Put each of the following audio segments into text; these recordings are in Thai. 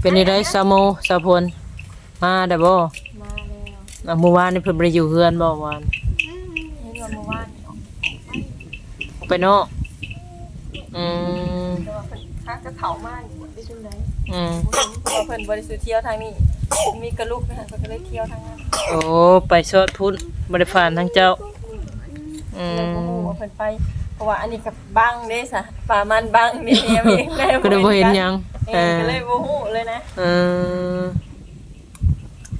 เป็นนี่ได้ซาโมซาพลมาได้บ่มาแล้วอะเมื่อวานนี่เพิ่นบ่ได้อยู่เฮือนบ่วานเห็นว่าเมื่อวานนี่ออกไปเนาะอืมแต่ว่าเพิ่นคักกระเถามากอยู่ได้จังได๋อืมเพราะว่าเพิ่นบ่ได้ซื้อเที่ยวทางนี้ มีกระลุกนะคะเพิ่นก็เลยเที่ยวทางนั้นโอ้ไปชดพุ่นบ่ได้ผ่านทางเจ้าอืเลยบ่มฮู้ว่าเพิ่นไป เพราะว่าอันนี้ก็บังเด้ซะปลามันบังนี่เองเองเลยก็ได้บ่เห็นหยัง เออก็เลยบ่ฮู้เลยนะเออ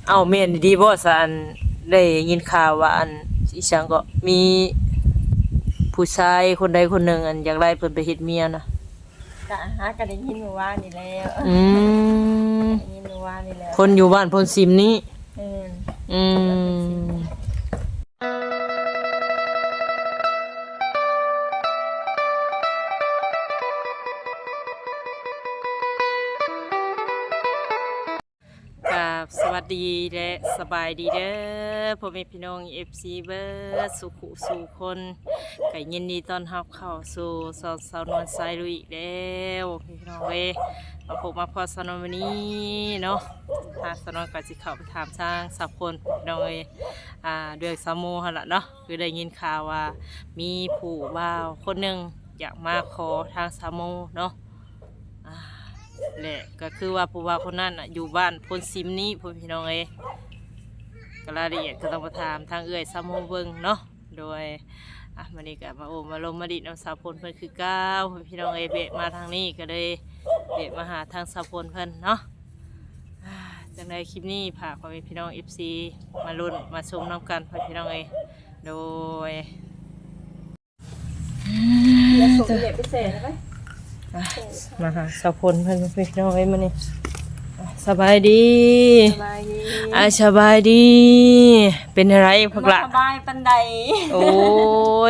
เอ้าแม่นดีบ่ซะอันได้ยินข่าวว่าอันอีสังก็มีผู้ชายคนใดคนหนึ่งอันอยากไล่เพิ่นไปเฮ็ดเมียนะก็หาก็ได้ยินเมื่อวานนี่แล้วอืมได้ยินเมื่อวานนี่แล้วคนอยู่บ้านพลซิมนี่เอออืม ดีและสบายดีเด้อพ่อแม่พี่น้องเอฟซีเบอร์สุขุสู่คนไก่ยินดีตอนรับเข้าสู่สอนสาวนวลสายลุยอีกแล้วพี่น้องเว้ยมาพบมาพอสนวันนี้เนาะทางสาวนก็สิเข้าไปถามทางสับคนพี่น้องเว้ยอ่าเดืองสามโมหละเนาะคือได้ยินข่าวว่ามีผู้บ่าวคนหนึ่งอยากมาขอทางสามโมเนาะ แหละก็คือว่าผู้ว่าคนนั้นน่ะอยู่บ้านพลซิมนี้พ่อพี่น้องเอ้ยก็รายละเอียดก็ต้องมาถามทางเอื้อยซ้ำโมเบิงเนาะโดยอะมันนี้ก็มาโอมมาลมมาดิดน้ำสาวพลเพิ่นคือก้าวพี่น้องเอ้ยเบะมาทางนี้ก็เลยเบะมาหาทางสาวพลเพิ่นเนาะอ่าจังใดคลิปนี้พาพ่อแม่พี่น้อง FC มาลุ้นมาชมน้ำกันพ่อพี่น้องเอ้ยโดยแล้วส่งเด็กพิเศษไหม อะมาหาสาวพลเพิ่นพี่น้องเอ้ยมานี่อะสบายดีสบายดีอาสบายดี เป็นอะไรพักละสบายปันใดโอ้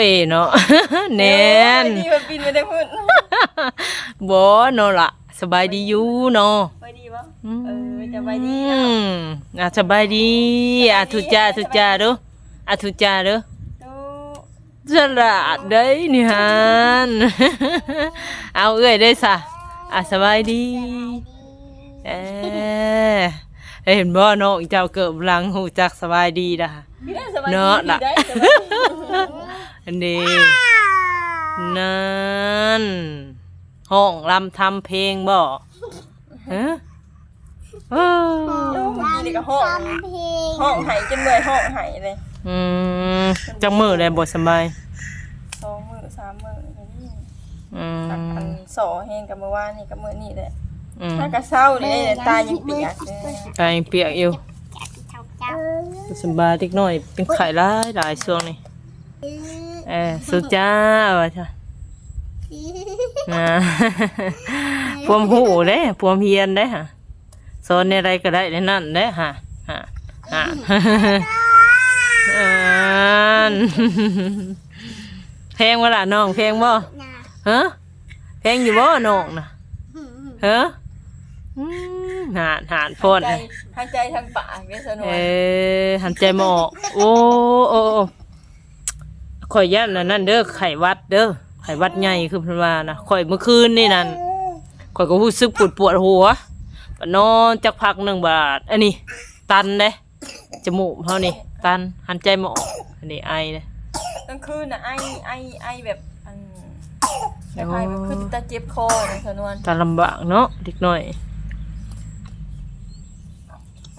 ยเนาะ แนนดีมันบินไม่ได้พูดบ่เนาะล่ะสบายดีอยู่เนาะไปดีปะเออจะไปดีอืมอะสบายดีอะทุจ้าทุจ้าเด้ออะทุจ้าเด้อ ดูสลัดได้นี่ฮันเอาเอ้ยได้ซะอะสบายดีเอ้เห็นบ่เนาะเจ้าเกิดหลังหูจักสบายดีด่ะพี่ได้สบายดีเนาะล่ะได้สบายดีอันนี้นั่นห้องลำทำเพลงบ่ฮะเออดูเมื่อกี้นี่ก็ห้องห้องไห้จนเมื่อยห้องไห้เลย อืมจังมือเลยบ่สบายสองมือสามมืออย่างนี้อือัมนสอแห้งกับเมื่อวานนี่กับเมื่อนี่แหละอืมถ้ากระเศร้าเลยตายังเปียกเลยกายเปียกอยู่บ่สบายเล็กน้อยเป็นไข้หลายหลายช่วงนี้เออสุจ้าว่าจ้ะนะพวมหูเด้พวมเฮียนเด้ฮะสอนในอะไรก็ได้ในนั่นเด้ฮะฮะฮะ อันเพลงว่าล่ะน้องเพลงบ่ฮะเพลงอยู่บ่น้องน่ะฮะอืมหานหานฝนใจทางใจทางปากเวสนวเออหันใจหมอกโอ้โอ้โอ้ข่อยย่านนั่นนั่นเด้อไข้หวัดเด้อไข้หวัดใหญ่คือเพิ่นว่านะข่อยเมื่อคืนนี่นั่นข่อยก็รู้สึกปวดปวดหัวก็นอนจักพักหนึ่งบาท อันนี้ ตันเด้จมูกเฮานี่ ตันหันใจหมอกอันนี้ไอเด้กลางคืนน่ะไอไอไอแบบอันแบบไอแบบคือตาเจ็บคอนะสนวนตาลำบากเนาะเด็กน้อย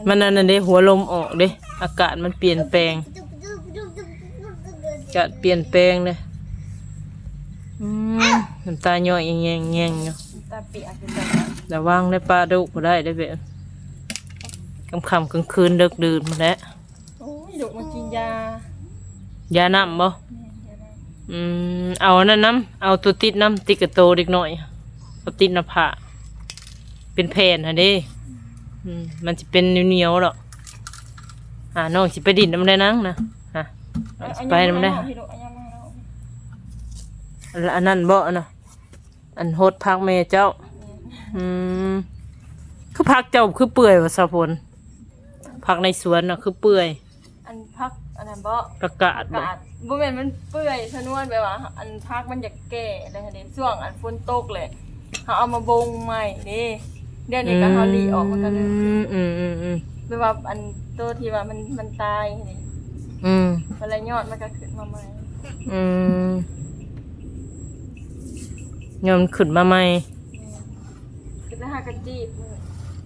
มันนั่นน่ะเด้หัวลมออกเด้อากาศมันเปลี่ยนแปลงจะเปลี่ยนแปลงเลยอืมน้ำตาย่อยแงงแงงๆอยู่ตาเปียกอยู่แบบระวังได้ปลาดุกบ่ได้ได้เบ็ดกำคำกลางคืนเดึกดื่นมาแล้ว โอ้ยลูกมากินยายาน้ำบ่อืมเอาอันนั้นน้ำเอาตัวติดน้ำติดกับโตเด็กหน่อยเอาติดหน้าผากเป็นแผ่นฮะเด้อืมมันจะเป็นเหนียวๆหรอกอ่าน้องสิไปดินน้ำได้นังนะฮะน้องสิไปน้ำได้ พี่ลูกอันยังไม่เอาแล้วอันนั้นบ่อันน่ะอันโฮดพักแม่เจ้า อืม คือพักเจ้าคือเปื่อยวะสะพลพักในสวนน่ะคือเปื่อย อันพักอันนั้นบ่ประกาศบ่กาดบ่แม่นมันเปื่อยสนวนแบบว่า อันพักมันอยากแก่เลยค่ะเด้ช่วงอันฝนตกเลยเขาเอามาบงใหม่เด้เดี๋ยวนี้ก็เฮาลีออกมันก็เริ่มอืมอืมอืมอืมแบบว่าอันตัวที่ว่ามันมันตายนี่อืมเวลายอดมันก็ขึ้นมาใหม่อืมยอมขึ้นมาใหม่ขึ้นแล้วหากระจีบมือ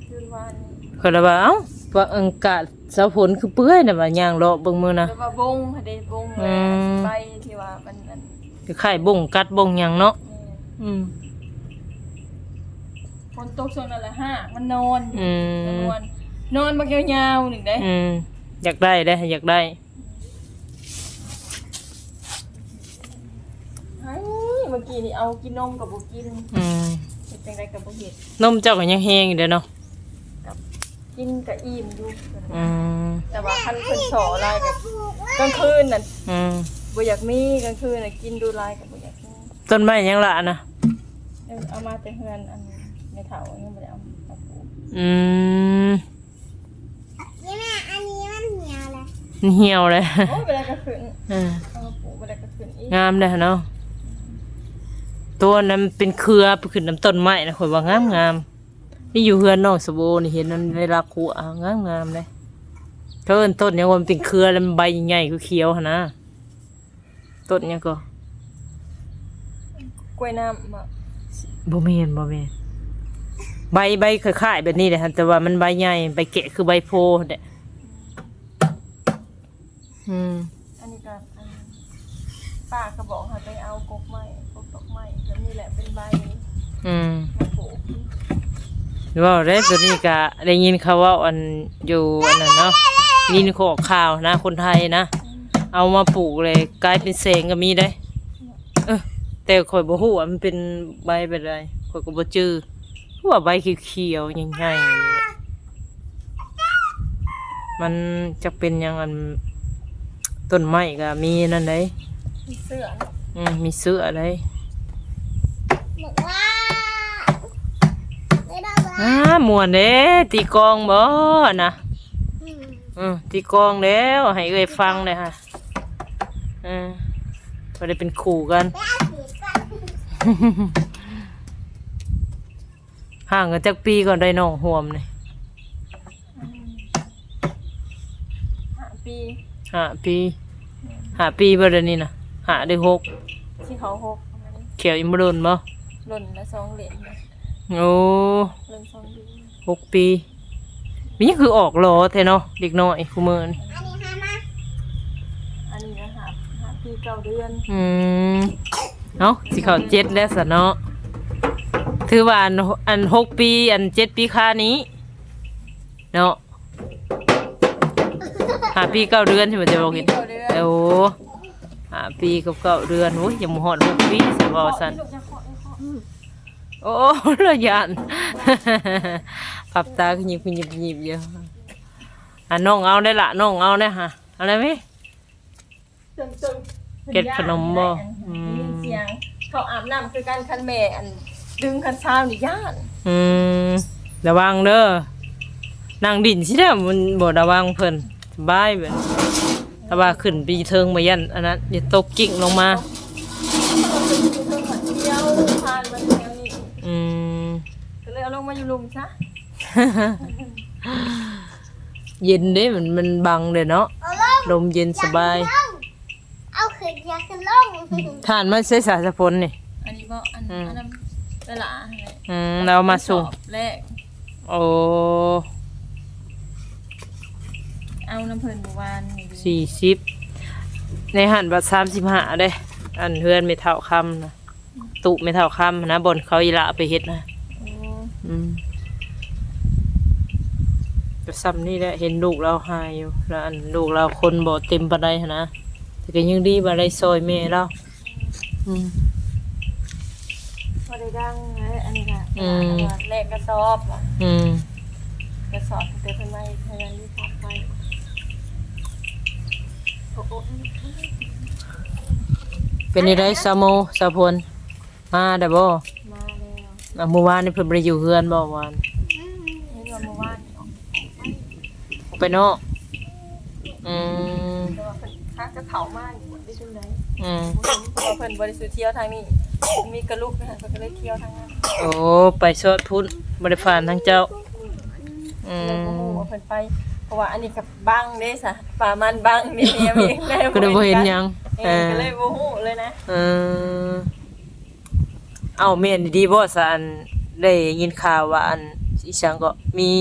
คืนวานนี้เขาเลยว่าเอ้า ว่าอังกาศเสาฝนคือเปื้อยน่ะว่าย่างเลาะเบิ่งมือนะแบบว่าบงค่ะเด้บงอืแล้วมใบที่ว่ามันมันคือไข่บ่งกัดบ่งหยังเนาะนี่อืม ฝนตกช่วงนั้นแหละห้ามันนอนอืม นอนนอนบักยาวๆหนึ่งเด้อืมอยากได้ได้ออยากได้เฮ้ยเมื่อกี้นี่เอากินนมกับบุกินอืมเห็ดจังไรกับบุเห็ดนมเจ้าก็ยังแห้งอยู่เด้อเนาะกับ กินกับอิ่มอยู่อืมแต่ว่าคันคนสอลายแบบกลางคืนน่ะอืมบ่อยากมีกลางคืนน่ะกินดูลายกับบ่อยากมีต้นไม้ยังละนะเออเอามาแต่เฮือนอันในเถายังบ่ได้เอามาปลูกอืมนี่แม่อันนี้มันเหนียวเลยเหี่ยวเลยโอ้ยบ่ได้ก็ขึ้นอืมเอามาปลูกบ่ได้ก็ขึ้นอีกงามเลยเนาะตัวนั้นเป็นเครือไปขึ้นน้ำต้นไม้นะข่อยว่างามงาม นี่อยู่เฮือนน้องสะโบนี่เห็นมันในรักคูอะงามงามเลยเขาเอิ้นต้นเนี่ยว่ามันเป็นเครือแล้วมันใบใหญ่ๆเขียวๆหั่นนะต้นเนี่ยก็กล้วยน้ำอะบ่แม่นบ่แม่นใบใบคล้ายๆแบบนี้แหละฮะแต่ว่ามันใบใหญ่ใบแกะคือใบโพธิ์เนี่ยอืมอันนี้ก็อันป้าก็บอกให้ไปเอากกไม้กกดอกไม้แบบนี้แหละเป็นใบอืมมาปลูกหรือ ว่าเรสตัวนี้ก็ได้ยินเขาว่าอันอยู่อันนั้นเนาะยินเขาออกข่าวนะ คนไทยนะ เอามาปลูกเลยกลายเป็นเสงก็มีได้ เออแต่ข่อยบ่ฮู้ว่ามันเป็นใบเป็นไรข่อยก็บ่จื้อเพราะว่าใบเขียวๆใหญ่ๆนี่มันจะเป็นหยังอันต้นไม้ก็มีนั่นได้มีเสื้อเนาะอืมมีเสื้อได้บอกว่าไม่ได้ว่า อ่าม่วนเด้ตีกลองบ่นะอืมอืมตีกลองแล้วให้เอ้ยฟังเลยค่ะอืมก็ได้เป็นขู่กันไปเอาสีก่อนห่างกันจากปีก่อนได้น้องห่วมนี่ห้าปีห้าปีห้าปีบ่เดี๋ยวนี้นะห้าได้หกที่เขาหกอันนี้เขียวอิมรุนบ่หล่นละสองเหรียญนะ โอ้หล่นสองเหรียญหกปีนี่คือออกหลอแท้เนาะเด็กน้อยคุมือนี่อันนี้ห้ามาอันนี้ก็หาหาปีเก้าเดือนอืมเนาะสิเขาเจ็ดแล้วสะเนาะถือว่าอันอันหกปี อันเจ็ดปีค่านี้ เนาะห้าปีเก้าเดือนใช่ไหมจะบอกปีเห็นเก้าเดือนโอ้ห้าปีกับเก้าเดือนโอ้ยยังหอดหกปีสิบอสัน ลูกจะเคาะจะเคาะ โอ้ระยานปับตาขยิบขยิบขยิบเยอะอะน้องเอาได้ละน้องเอาได้ฮะเอะไรไหมจนจนเก็บขนมบ่อือืมมเสียงเขาอาบน้ำคือการคันแม่อันดึงคันเช้านี่ย่านอืมระวังเด้อนั่งดินสิเด้อมันบ่ระวังเพิ่นสบายเบิดถ้าว่าขึ้นปีเทิงมายันอันนั้นอย่าตกกิ่งลงมาเขาจะมีเครื่องขัดเที่ยวผ่านมาแถวนี้ อืม ก็เลยเอาลงมาอยู่ลุมซะเย็นเด้มันมันบังเด้อเนาะเอาลงลมเย็นสบายเอาขึ้นอยาขึ้นลงทานมันใช้สารสะพลนี่ อันนี้บ่อันอืม อันนั้นตลาอะไรอืมเรามาส่งสอบแรกโอ้เอาน้ำเพลินเมื่อวานนี่สี่สิบในหันบัตรสามสิบห้าเด้ อันเพื่อนไม่เท่าคำนะตุไม่เท่าคำนะบนเขาอีละไปเฮ็ดนะ อ้อืมก็ซ้ำนี่แหละเห็นลูกเราหายอยู่แล้วอันลูกเราคนบ่เต็มปานใดหั้นนะแต่ก็ยังดีบ่ได้ซอยแม่เราอืม พอได้ดังไงอันนี้ค่ะอืมแรกกระสอบอะอืมกระสอบแต่เพิ่นไม่พยายามที่ทักไปโอ้โหเป็นนี่ได้ซาโมซาพลมาได้บ่มาแล้ว อะเมื่อวานนี่เพิ่นบ่ได้อยู่เฮือนบ่วานนี่ว่าเมื่อวานนี่ออกออกไปนอกอืมแต่ว่าเพิ่นทักจะเข่ามากอยู่ได้จังไดอืมเพราะว่าเพิ่นบริสุทธิ์เที่ยวทางนี้ มีกระลุกนะคะเพิ่นก็เลยเที่ยวทางนั้นโอ้ไปชดพุ่นบ่ได้ผ่านทางเจ้าอืเลยบ่ฮู้มว่าเพิ่นไป เพราะว่าอันนี้กับบังเด้ซะป่ามันบังนี่เนี่ยเองได้ก็ได้บ่เห็นหยังเออ ก็เลยบ่ฮู้เลยนะ เออ เอาแม่นดีบ่ซะอันได้ยินข่าวว่าอันอีสังก็มี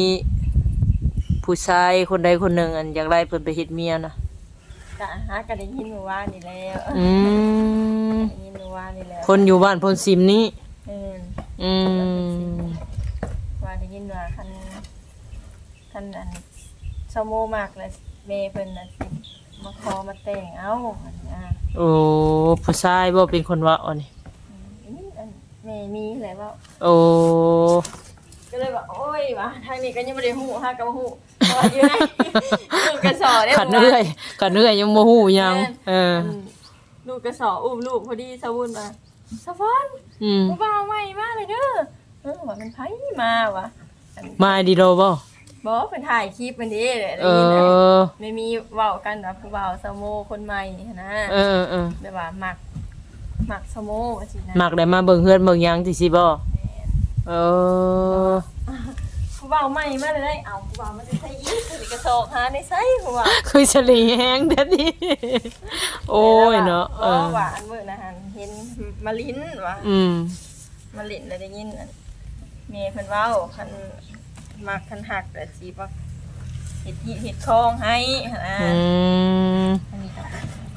ผู้ชายคนใดคนหนึ่งอันอยากไล่เพิ่นไปเฮ็ดเมียนะก็หาก็ได้ยินเมื่อวานนี่แล้วอืมได้ยินเมื่อวานนี่แล้วคนอยู่บ้านพลซิมนี้เอออืมว่าได้ยินว่าคันคันอันชาวโมมากเลยเมเพิ่นน่ะสิมาขอมาแต่งเอ้าอันนี้อะโอ้ผู้ชายบ่เป็นคนว่าอันนี้อืม อันเมมีแหละว่าโอ้ก็เลยว่าโอ้ยว่าทางนี้ก็ยังบ่ได้ฮู้ฮะก็บ่ฮู้เพราะว่าอยู่ในลูกกระสอได้ขันเอื้อยขันเอื้อยยังบ่ฮู้หยัง เออลูกกระสออุ้มลูกพอดีสะวุนมาสะฟอนอืมผู้บ่าวใหม่มาเลยเด้อเออว่ามันไผมาวะอันมาดีโดบ่บอกว่าเพิ่นถ่ายคลิปมันนี้เลยเอได้ยินนะอไม่มีเว้ากันว่าผู้บ่าวสะโมคนใหม่นะเออเออแบบว่ามัก มักสะโมว่าสินะมักได้มาเบิ่งเฮือนเบิ่งหยังจังซี่บ่เออผู้บ่าวใหม่มาเลยได้เอาผู้บ่าวมาจะใส่ยีสกระสอบหาในไสผู้บ่าวคือฉลีแฮงเด้อนี่โอ้ยเนาะเอเอออว่าอันมื้อนะหันเห็นมาลิ้นว่าอืมมาลิ้นแล้วได้ยินอันแม่เพิ่นเว้าคันมักคันหักแต่สิว่าเฮ็ดที่เฮ็ดคองให้หั่นนะอืมอันนี้ก็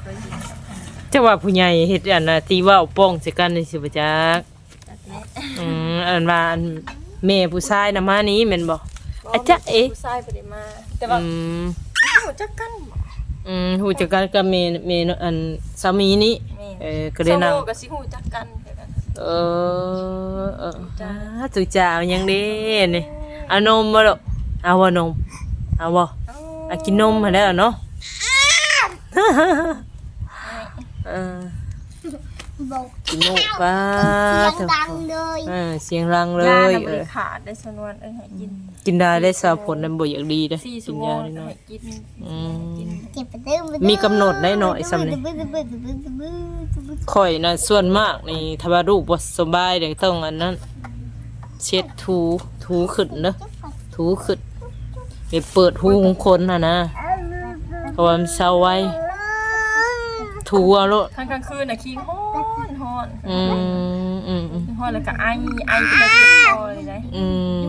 เคยเห็นกับอัน จะว่าผู้ใหญ่เฮ็ดอันน่ะที่เว้าป้องใส่กันนี่สิบ่จักนี้อืมอันว่าอันแม่ผู้ชายน่ะมานี้แม่นบ่อะจ๊ะเอ๊ะผู้ชายบ่ได้มา แต่ว่าอืมหูจักกันบ่อืมฮู้จักกันกับแม่แม่อันสามีนี้แม่เออก็ได้นั่งโซโลก็สิหูจักกันคือกันเออเออจ้าตุจ้าเอายังเด้นี่เอานมบ่ลูกเอาบ่นมเอาบ่เอ้าเอากินนมมาแล้วเนาะเออบอกกินนมป้าเสียงดังเลยเออเสียงรังเลยายน่ะเอบ่อได้ขาดได้สนวนเอ้ยให้กินกินได้ได้สาวผลนั้นบ่อยากดีเด้อ4กิชั่นวโมยางนิดหน่อยให้กินอืมกินเก็บไปตื้อมีกำหนดได้หน่อยซ้ำนี่ ข่อยน่ะส่วนมากนี่ถ้าว่าลูกบ่สบายเดี๋ยวต้องอันนั้น เช็ดถูถูขึ้นเด้อถูขึ้นไปเปิดหูของคนน่ะนะเพราะว่ามันเศร้าไว้ ถูเอาโลดทางกลางคืนน่ะขี้ฮ้อนฮ้อนอืมอืมอืมฮ้อนแล้วก็ไอไอเป็นตะเจ็บคอเลยนะอืม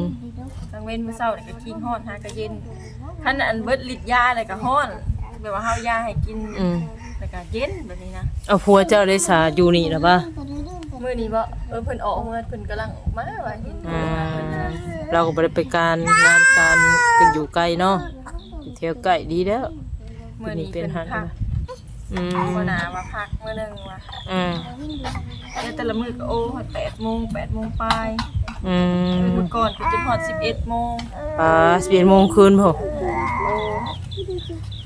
กลางเว้นมื้อเช้านี่ก็ขี้ฮ้อนหาก็เย็นคันอันเบิดฤทธิ์ยาแล้วก็ฮ้อนแบบว่าเฮายาให้กินอืมแล้วก็เย็นแบบนี้นะเอาผัวเจ้าได้สาอยู่นี่ล่ะป่ะมื้อนี้บ่เออเพิ่นออกเมื่อเพิ่นกำลังออกมาว่าเห็นอืมเราก็บ่ได้ไปการงานการก็อยู่ไกลเนาะอยู่เที่ยวใกล้ดีแล้ว มื้อนี้เป็เพิ่นนหั นพักอืมบ่น่าว่าพักมื้อหนึงว่าอืมแล้วแต่ละมื้อก็โอ้8โมง8โมงปลายอืมมื้อก่อนก็จนฮอด11โมงอ่า11โมงคืนพ่อโอ้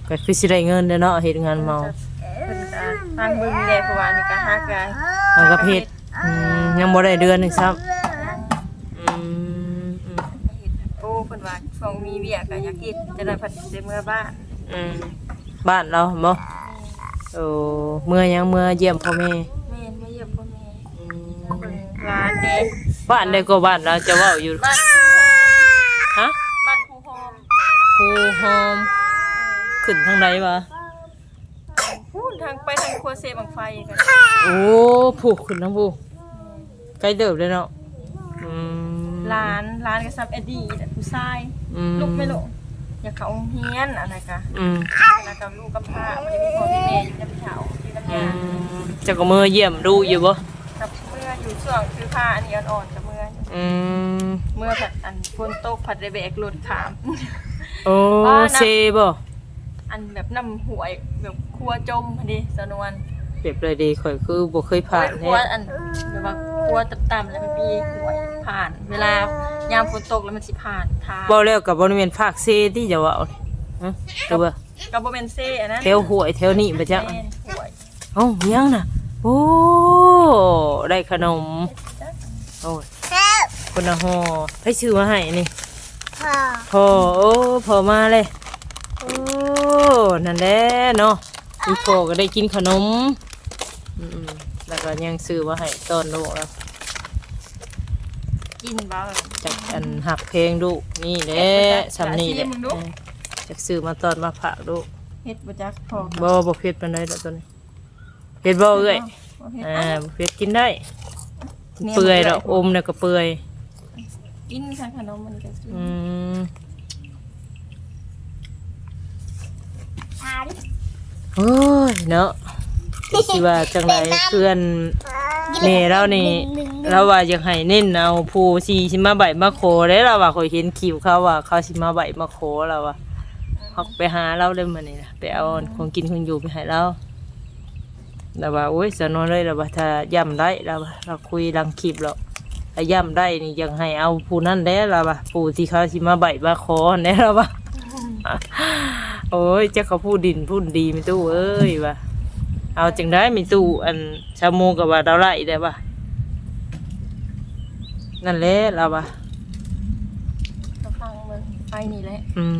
ก็คือสิได้เงินเด้อเนาะเฮ็ดงานเมาเพิ่นก็ทางเบิ่งแลเพราะว่านี่ก็หากายทางกับเฮ็ดอืมยังบ่ได้เดือนหนึงซ้ำอืมอืมโอ้เพิ่นว่าช่วงมีเวียกก็อยากเฮ็ดจะได้พัดได้เมื่อบ้านอืมบ้านเราบ่ โอ้เมื่อยังเมื่อเยี่ยมพ่อแม่แม่นมาเยี่ยมพ่อแม่อืมเพิ่นร้านเด้บ้านใดก็บ้านเราจะเว้าอยู่บ้านฮะบ้านภูหอมครูหอมขึ้นทางใดวะพูนทางไปทางครัวเซบังไฟกันโอ้ผูกขึ้นทางผูใกล้เดิบเลยเนาะอืมร้านร้านก็ซับเอ็ดดี้แต่ผู้ชาย อืม ลูกไม่ลูก อยากเขาโรงเฮียนอันนั้นก็อืมแล้วก็ลูกกับพาบ่ได้มีพ่อมีแม่อยู่ในเฒ่าอยู่กับอืยามเจะก็มือเยี่ยมดูอยู่บ่กับเมื่ออยู่ช่วงคือพาอันนี้อ่อนๆกับเมื่ออืมเมื่อผัดอันฝนตกผัดได้แบกรถขาม โอ้ว่านะ เซบ่อันแบบน้ำหวยแบบครัวจมพอดีสนวนเปรียบเลยดีข่อยคือบ่เคยผ่านคแท้รัวอันแบบว่าครัวต่ำๆแล้วมันมีหวยผ่าน เวลา ยามฝนตกแล้วมันสิผ่านทางบ่แล้วก็บ่ได้แม่นภาคเซที่จะว่าเอานี่ฮะหรือว่ากับโบเมนเซ่อันนั้นแถวห้วยแถวนี้บ่จ๊ะแม่นหวยเอ้ายังน่ะโอ้ได้ขนมโอ้ยคนละห่อไปซื้อมาให้นี่พ่อพ่อโอ้พ่อมาเลยโอ้นั่นแหละเนาะอีพ่อก็ได้กินขนมอืมๆแล้วก็ยังซื้อมาให้ตอนลูกแล้ว กินบ่จากอันหักเพลงดูนี่แหละสำนี่แหละมึงดูเออจากซื้อมาตอนมาผักดูเฮ็ดบ่จักพอบ่บ่เผ็ดปานใดดอกตัวนี้เผ็ดบ่เอ้ยบ่เฮ็ดอ่าบ่เผ็ดกินได้ เปื่อยดอกอมเนี่ยก็เปื่อยกินค่ะขนมมันก็สิอืมถามโอ้ยเนาะสิว่าจังไดเพื่อนแม่เรานี่ เราว่าอยากให้เน้นเอาผู้สิสิมาใบมาโคได้เราว่าข่อยเห็นคิวเขาว่าเขาสิมาใบมาโคเราว่าเขาไปหาเราเลยมื้อนี้นะไปเอาของกินของอยู่ไปให้เราแล้วว่าโอ้ยสนวนเลยแล้วว่าถ้าย่ำได้แล้วว่าเราคุยลังคลิปแล้วถ้าย่ำได้นี่ยังให้เอาผู้นั้นได้แล้วว่าผู้ที่เขาสิมาใบมาโคได้แล้วว่าโอ้ยเจ้าเขาพูดดินพูดดีมีตู้เอ้ยว่ะเอาจังได้มีตู้อันชาโมกับว่าเราไล่ได้ป่ะ นั่นแหละเราป่ะก็ฟังเบิ่งไปนี่แหละอืม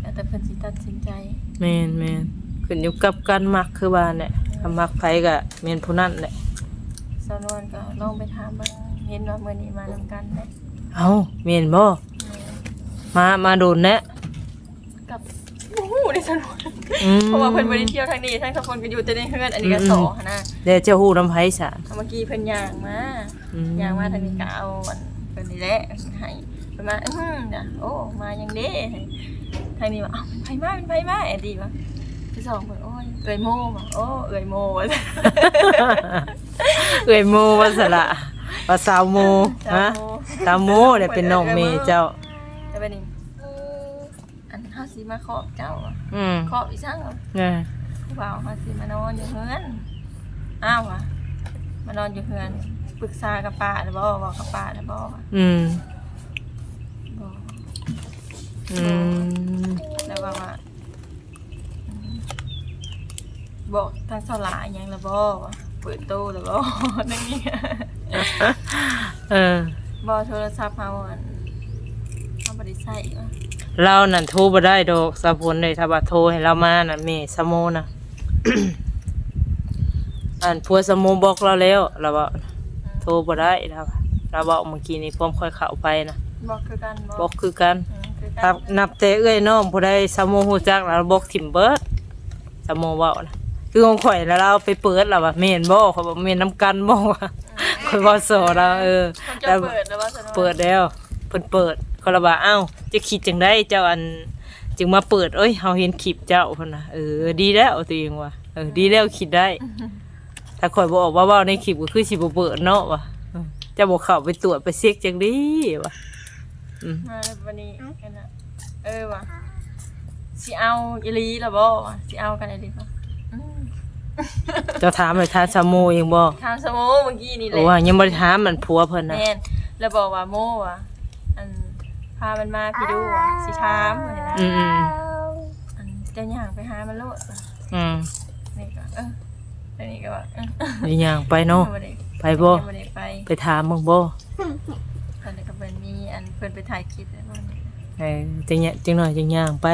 แล้วแต่เพิ่นสิตัดสินใจแมนแมนขึ้นอยู่กับการมักคือว่าเนี่ยถ้ามักไผก็แมนผู้นั้นแหละสาวนวลก็ลองไปถามเบิ่งเห็นว่ามื้อนี้มานำกันเด้เอาแมนบ่มามาโดนแนะกับโอ้โหได้สาวนวลอืมเพราะว่าเพิ่นบ่ได้เที่ยวทางนี้ทั้งสองคนก็อยู่แต่ในเฮือนอันนี้ก็สอหั้นนะเดี๋ยวเจ้าฮู้น้ำไผสารเมื่อกี้เพิ่นย่างมาอืมย่างมาทางนี้ก็เอาอันเพิ่นนี่แหละให้เพิ่นมาอื้อหือน่ะโอ้มายังเด้ทางนี้ว่าเอ้าเป็นไผมาเป็นไผมาแอนดีวะที่สองเพิ่นโอ้ยเอ้ยโมว่ะโอ้เอ้ยโมว่ะเอ้ยโมว่าสละว่าสาวโมฮะสาวโม สาวโมเนี่ยเป็นน้องเมย์เจ้าแต่บัดนี้อันเฮา สิมาขอบเจ้าอะอืมขอบอีสังเหรอเนี่ยผู้บ่าวเฮาสิมานอนอยู่เฮือนอ้าวว่ะมานอนอยู่เฮือนปรึกษากับป้าแล้วบ่บอกกับป้าแล้วบ่ว่ะอืมบ่อืมแล้วว่าว่าอืมบอกทางสลาอหยังแล้วบ่ว่ะเปิดตู้แล้วบ่นั่นนี่เออบ่โทรศัพท์เฮาอันเฮาบ่ได้ใช้ว่ะ เรานั่นโทรบ่ได้ดอกสะพลเลยถ้าว่าโทรให้เรามาน่ะแม่สะโมน่ะ อันพัวสะโมบอกเราแล้วเราว่าโทรบ่ได้เราว่าเราบอกเมื่อกี้นี้พร้อมค่อยเข้าไปนะบอกคือกันบ่บอกคือกันอืมคือกัถ้านนับแต่เอ้ยน้องผู้ใดสะโมฮู้จักเราบอกถิ่มเบิดสะโมเว้านะคือของข่อยแล้วเราไปเปิดแล้วว่าแม่นบ่เขาบอกแม่นนํกันบ่ว่าข่อยบ่สอเราเออ เขาจะแล้วเปิดแล้วว่าสนเปิดแล้วเพิ่นเปิด เขาละว่าอ้าวจะคิดจังได้เจ้าอันจึงมาเปิดเอ้ยเฮาเห็นคลิปเจ้าเพิ่นน่ะเออดีแล้วตัวเองว่ะเออดีแล้วคิดได้ ถ้าข่อยบ่ออกว่าเว้าในคลิปก็คือสิบ่เปิดเนาะว่ะเออเจะบ่เข้าไปตรวจไปเช็คจังดีว่ะอืมมาวันนี้กันน่ะเออว่ะสิเอาอีหลีแล้วบ่ว่ะสิเอากันอีหลีบ่อืมเจ้าถามให้ทานสามโมเองบ่ทางสโมเมื่อกี้นี่แหโอ้ละว่ายังบ่ได้ถามมันผัวเพิ่นน่ะแม่นแล้วบอกว่าโมว่ะอัน พามันมาพี่ดูว่ะสิถามว่าเนี่ยนะอืมอืมอันเจ้าย่างไปหามันโลดว่ะอืมนี่ก็เอออันนี้ก็ว่าเอออีหยังไปเนาะยังบ่ได้ไปบ่ ยังบ่ได้ไปไปถามมึงบ่ตอนนี้ก็เพิ่นมีอันเพิ่นไปถ่ายคลิปแล้วว่านี่เออจังเนี่ยจังหน่อยจังย่างไป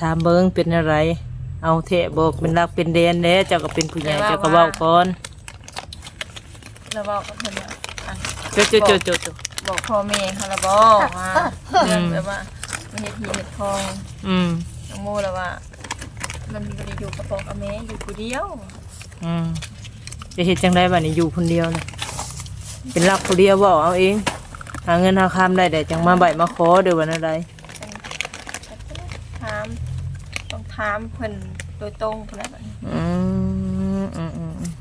ถามเบิ่งเป็นอะไร เอาเถะบอกเป็นรักเป็นเดนเด้เจ้าก็เป็นผู้ใหญ่เจ้าก็เว้าก่อน แล้วบอกกับเพิ่นว่าอันโจ๊ะโจ๊ะโจ๊ะโจ๊ะโจ๊ะบอกพ่อแม่เขาและบอกว่าเรื่องอืมแบบว่าไม่เห็ดทีเห็ดทองอืมน้องโมแล้วว่า มันไม่ได้อยู่กับพ่อกับแม่อยู่คนเดียวอืมจะเฮ็ดจังไดบัดนี้อยู่คนเดียวน่ะเป็นรักผู้เดียวบ่เอาเองหาเงินหาคำได้แต่จังมาใบมาขอเด้อวันอะไรถามต้องถามเพิ่นโดยตรงเพิ่นแหละบัดนี้อืมอืมอืมอืม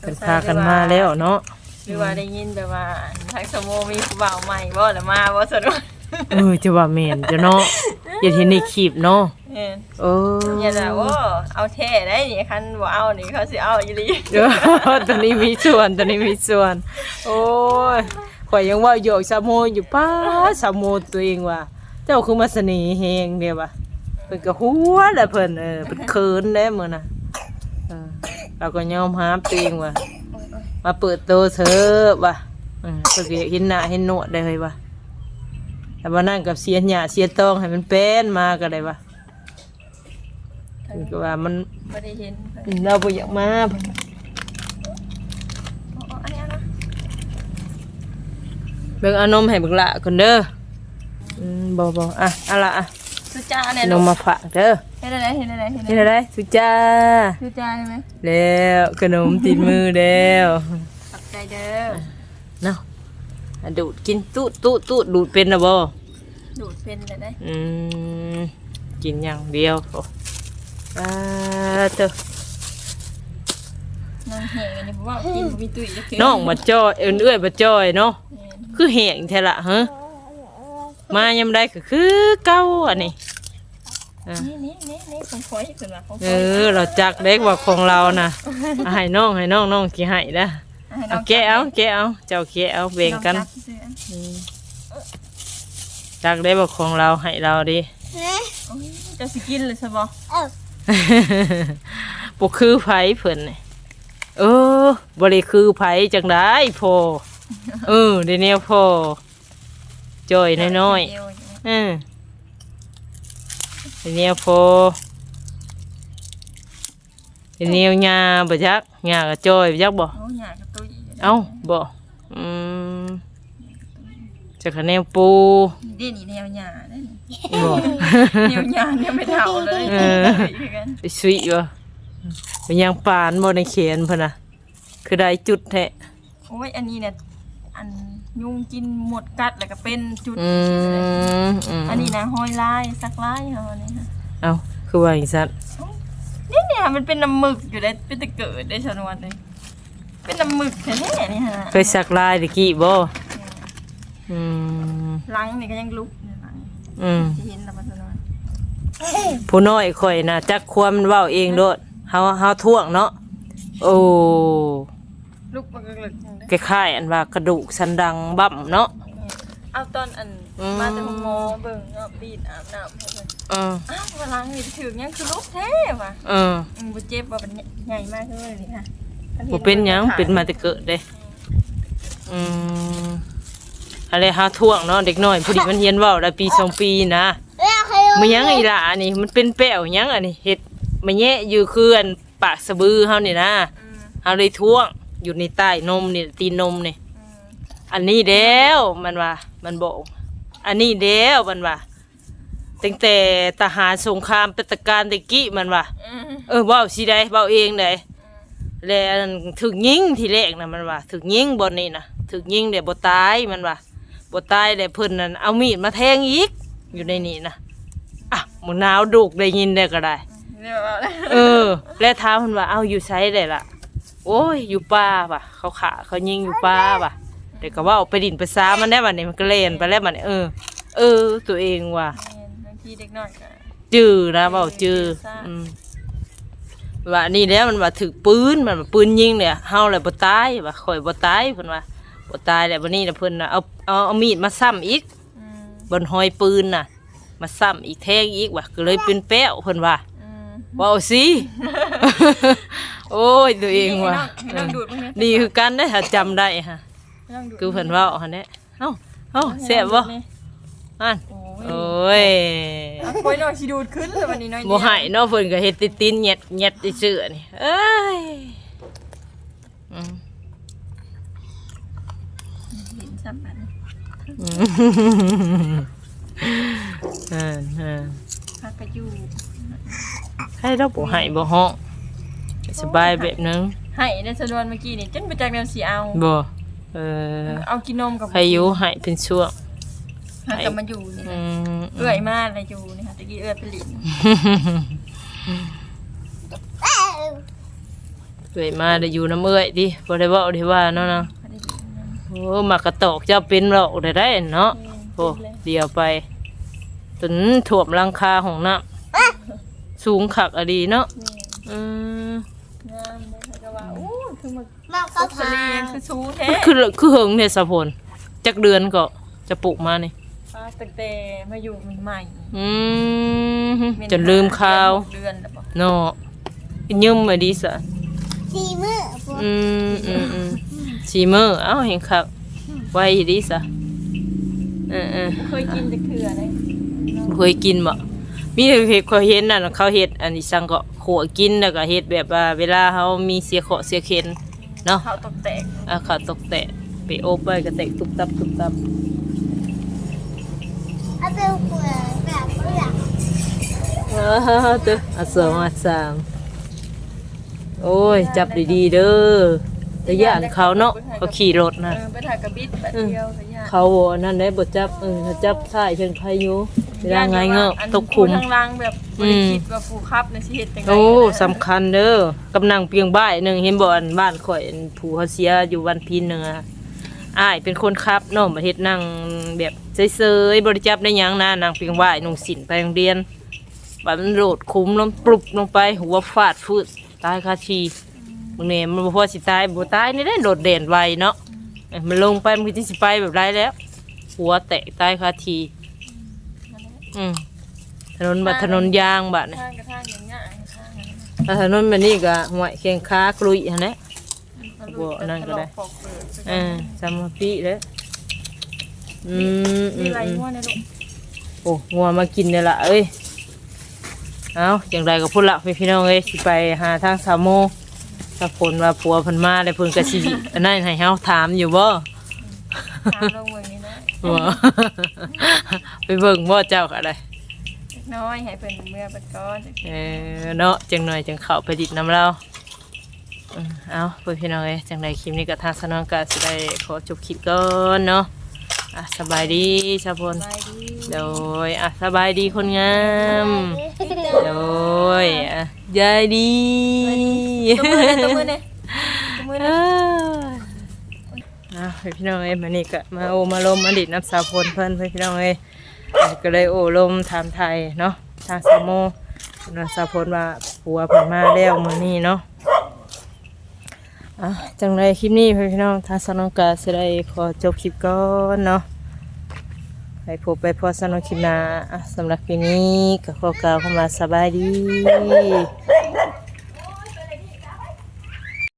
เป็ นพากันมาแล้วเนาะหรือว่าได้ยินแบบว่าทางสมโมมีผู้บ่าวใหม่บ่แล้วมาบ่สะดวกเออจะว่าแม่นจะเนาะอย่าเห็นในคลิปเนาะเห็นเอออย่าละโอ้เอาแท้ได้นี่คันบ่เอานี่เขาสิเอาอีหลีเออตอนนี้มีส่วนตอนนี้มีส่วน โอ้ยข่อยยังว่าโยกสามโมอยู่ป้าสามโมตัวเองว่า เจ้าคือมาเสน่ห์แฮงเดียวว่ะเพิ่นก็หัวแหละเพิ่นเออเพิ่นเขินแน่มื้อน่ะเออ เราก็ยอมรับตัวเองว่ามาเปิดตัวเถอะว่ะอืมเพิ่นก็อยากเห็นหน้าเห็นหนวดได้เลยว่ะแต่ว่านั่งกับเสียหญ้าเสียตองให้มันเป็นมาก็ได้ว่ะเพิ่นก็ว่ามันบ่ได้เห็นเพิ่นเราบ่อยากมาอ๋ออันนี้นะเบิ่งเอานมให้เบิ่งละก่อนเด้ออืมบ่บ่อะเอาละอะสุ จ้าเนี่ยนมมาฝากเด้อเห็นอะไรเห็นอะไรเห็นนี่อะไรอะไรสุจ้าสุจ้าใช่ไหมแล้วขนมติดมือแล้วขอบใจเด้อเนาะอะดูดกินตูดตูดตูดดูดเป็นนะบ่ดูดเป็นเลยได้อืมกินอย่างเดียวโอ้อ่าเด้อน้องแหงอันนี้เพราะว่ากินบ่มีตุ้ยจะเกิน้องมาจ้อยเอิ้นเอื้อยมาจ้อยเนาะ คือแหงแท้ละฮะมายามใดก็คือเก่าอันนี้อะ นี่นี่นี่นี่ของคอยขึ้นมาของเออเราจักเล็กกว่าของเรานะอะให้น้องให้น้องน้องกี่ให้นะเอาแกะเอาแกะเอาเจ้าแกะเอาแบ่งกันอืมจักได้บอกของเราให้เราดิเฮ้ยจะสิกินเลยใช่บ่เอ้าบกคือไผเพิ่นนี่เออบริคือไผจังได้พอเออเดี๋ยวนี้พอจ่อยน้อยๆเออ เดี๋ยวนี้พอเดี๋ยวนี้ยาบ่จักยาก็จ่อยบ่จักบ่โอ้ยากระตุ้ยเอ้าบ่อืมจะคะแนนปูเด่นอีแนวหยาได้นี่บ่แนวหยาเนี่ยไม่เท่าเลยเออไปสุยบ่เป็นยังปานบ่ในเขียนเพิ่นน่ะคือได้จุดแท้โอ้ยอันนี้เนี่ยอัน ยุงกินหมดกัดแล้วก็เป็นจุดอืมอืมอันนี้นะห้อยลายสักลายเหรอนี่ฮะเอ้าคือว่าจังซั่นนี่เนี่ยมันเป็นน้ำหมึกอยู่ได้เป็นตะเกิดได้ชนวนเลยเป็นน้ำหมึกแท้ๆนี่ฮะเคยสักลายตะกี้บ่อืมหลังนี่ก็ยังลุกเนี่ยหลังอืมจะเห็นแล้วมันชนวนผู้น้อยข่อยน่ะจักความเว้าเองโดดเฮาเฮาท่วงเนาะโอ้ ลุกมันก็ลึกจังเลยคล้ายๆอันว่ากระดูกสันดังบั่มเนาะ เอาตอนอันอืม มาแต่หมอเบิ่งเนาะบีดอาบน้ำให้เพิ่นอืมอ้าวว่าหลังนี่ถึงยังคือลุกแท้ว่ะอืมอืมบ่เจ็บว่าเป็นใหญ่มากเลยนี่ค่ะบ่เป็นหยังเป็นมาแต่เกิดเด้อืมอะไรหาท่วงเนาะเด็กน้อยพอดีมันเรียนเว้าได้ปีสองปีนะแล้วใครรู้มันยังอีหล่ะอันนี้มันเป็นแป้วหยังอันนี้เฮ็ดมันแยะอยู่คืออันปากสะบือเฮานี่นะอืมเฮาเลยท่วง อยู่ในใต้นมนี่ตีนนมนี่อืมอันนี้แล้วมันว่า มันบอก อันนี้แล้วมันว่าตั้งแต่ทหารสงครามปฏิการตะกี้มันว่าอืมเออเว้าสิได้เว้าเองได้แล้วอันถึกยิงทีแรกนะมันว่าถึกยิงบนนี่นะถึกยิงเดี๋ยวบ่ตายมันว่าบ่ตายเดี๋ยวเพิ่นนั่นเอามีดมาแทงอีกอยู่ในนี่นะอะหมนาวดุกได้ยินได้ก็ได้เรียกว่าอะไรเออ แล้วท้ามเพิ่นว่าเอาอยู่ไสได้ล่ะ โอ้ยอยู่ป่าป่ะเขาขาเขายิงอยู่ป่าป่ะเดี๋ยวก็ว่าเอาไปดินไปซ้ามันได้บัดนี้มันก็เล่นไปแล้วบัดนี้เออ เออ ตัวเองว่ะบางทีเด็กน้อยก็จื้อนะเว้าจื้ออืมว่านี่แล้วมันว่าถึกปืนมันว่าปืนยิงเนี่ยเฮาเลยบ่ตายว่าข่อยบ่ตายเพิ่นว่าบ่ตายแล้วบัดนี้น่ะเพิ่นน่ะเอาเอาเอามีดมาซ้ำอีกอืมบนหอยปืนน่ะ มาซ้ำอีกแทงอีกว่ะก็เลยเป็นแป้วเพิ่นว่าอืมว้าวสิ โอ้ยตัวเองว่ะให้น้องดูดมั้ยดีคือกันได้อถ้าจำได้ฮะ ให้น้องดูดคือเพิ่นเว่าหั่นแหละเอ้าเอ้าแซ่บบ่อันโอ้โอ้ยยเอาคอยน้อยสิดูดขึ้นเลยวันนี้น้อยบ่ให้เนาะเพิ่นก็เฮ็ดติดตินแยดแยดซื่อๆนี่เอ้ยอืมเห็นซ้ำอันอืมอ่าอ่าพักกระยู ให้เราบ่ให้บ่ฮ้อง สบายแบบนึงให้ในสะดวนเมื่อกี้นี่จนไปจากแนวสีเอาบ่เออเอากินนมกับให้อยู่ให้เป็นช่วงหากับมาอยู่นี่อืนะมเอื้อยมากเลยอยู่นี่ค่ะตะกี้เอื้อยเป็นหลินเอ้าเอ้ยมาได้อยู่น้ำเอ้ยดิบ่ได้เว้าได้ว่าเนาะนะเขาได้หลินนั่นโอ้มากระตอกเจ้าเป็นหรอกได้ได้เนาะโอ้เป็นเลยเดียวไปจนถ่วมหลังคาของน้ำสูงขักอะดีเนาะนี่อืมงามเลยค่ะก็ว่าอู้ คือมันมากก็ก็ทะพาเลคือชูแท้มันคือคือเหิงเนี่ยสะพลจักเดือนก็จะปลูกมานี่ฟ้าตั้งแต่มาอยู่ใหม่อืมๆจนลืมข่าวเดือนแล้วบ่เนาะยืมมาดีซะสีมือพวกอืมอืมอืมสีมือเอ้าเห็นคักไว้ดีซะเออเออเคยกินจะเถื่อเลยเคยกินบ่ มีแต่เห็ดเขาเห็นน่ะเขาเฮ็ดอันนี้สั่งก็ขัวกินแล้วก็เฮ็ดแบบว่าเวลาเขามีเสียเคราะห์เสียเข็นเนาะเขาตกแตกอะเขาตกแตะไปโอบไว้ก็เตะตุบตับตุบตับเอาเป็นหัวแบบเปลือกว้าวเด้ออาสองอาสามโอ้ย จับดีๆเด้อแต่ย่านเขาเนาะเขาขี่รถเอนะอไปถ่ายกับบิ๊ดแบบเดียวกับย่า เขาบ่นั่นได้บ่จับเออถ้าจับท้ายเชิงใครอยู่เวลาไงเงาะตกคุมทางล่างแบบบริคิดว่าผู้ขับในชีวิตจังไงโอ้สำคัญเด้อกำนังเปียงบ่ายหนึ่งเห็นบ่อันบ้านข่อยอันผู้เขาเสียอยู่วันพีนหนึ่งอะอ้ายเป็นคนขับเน้องมาเฮ็ดนั่งแบบเซยๆบ่ได้จับได้หยังนะนางเปียงบ่ายนุ่งสินไปโรงเรียนบัดมันโดดคุ้มลงปลุบลงไปหัวฟาดฟืดตายคาทีมึงเนี่ยมันบ่พอสิตายบ่ตายนี่ได้โดดเด่นไวเนาะเอ้ย มันลงไปมันก็สิไปแบบไรแล้ว หัวแตกตายคาที อืมถนนบัดถนนยางบัดนี่ทางกระทางอย่างเงี้ยทางอย่างเงี้ยถ้าถนนแบบนี้ก็ห่วยแข้งขากลุยหั่นแหละมันบ่อันนั้นก็ได้ปอกเปลือกเออสามปีแล้วอืมอืมีมอะไรอืมมั่วในลูกโอ้งัวมากินเนี่ยละเอ้ย เอาจังไรก็พูดละพี่พี่น้องเอ้ยสิไปหาทางสามโม ถ้าฝนว่าผัวเพิ่นมาแล้วเพิ่นก็สิอันนั้นให้เฮาถามอยู่บ่ทางลงเมืองนี้นะบ่ไปเบิ่งบ่เจ้าก็ได้เล็กน้อยให้เป็นเมื่อเป็นก้อนจังเออเนาะจังหน่อยจังเข้าไปดิดน้ำเราอืมเอาเพื่อนพี่น้องเอ้ยจังใดคลิปนี้ก็ทางสนองก็สิได้ขอจบคลิปก่อนเนาะอะสบายดีชาวพล สบายดีโดยอะสบายดีคนงาม โดยอะ ยายดีตัวมือเนี่ยตัวมือเนี่ยตัวมือเอเนี่ยออะพี่น้องเอ้ยมานี่ก็มาโอมาลมอดีตน้ำสาวพลเพิ่นเพื่อนพี่น้องเอ้ยอะก็เลยโอ้ลมถามไทยเนาะทางสามโมน้ำสาวพลว่าผัวเพิ่นมาแล้วมื้อนี้เนาะอะจังไรคลิปนี้เพื่อนพี่น้องทางสนองกาสิได้ขอจบคลิปก่อนเนาะ ไปพบไปพอสนุกคลิปหนาอะสำหรับคลิปนี้ก็ขอกล่าวคำว่าสบายดี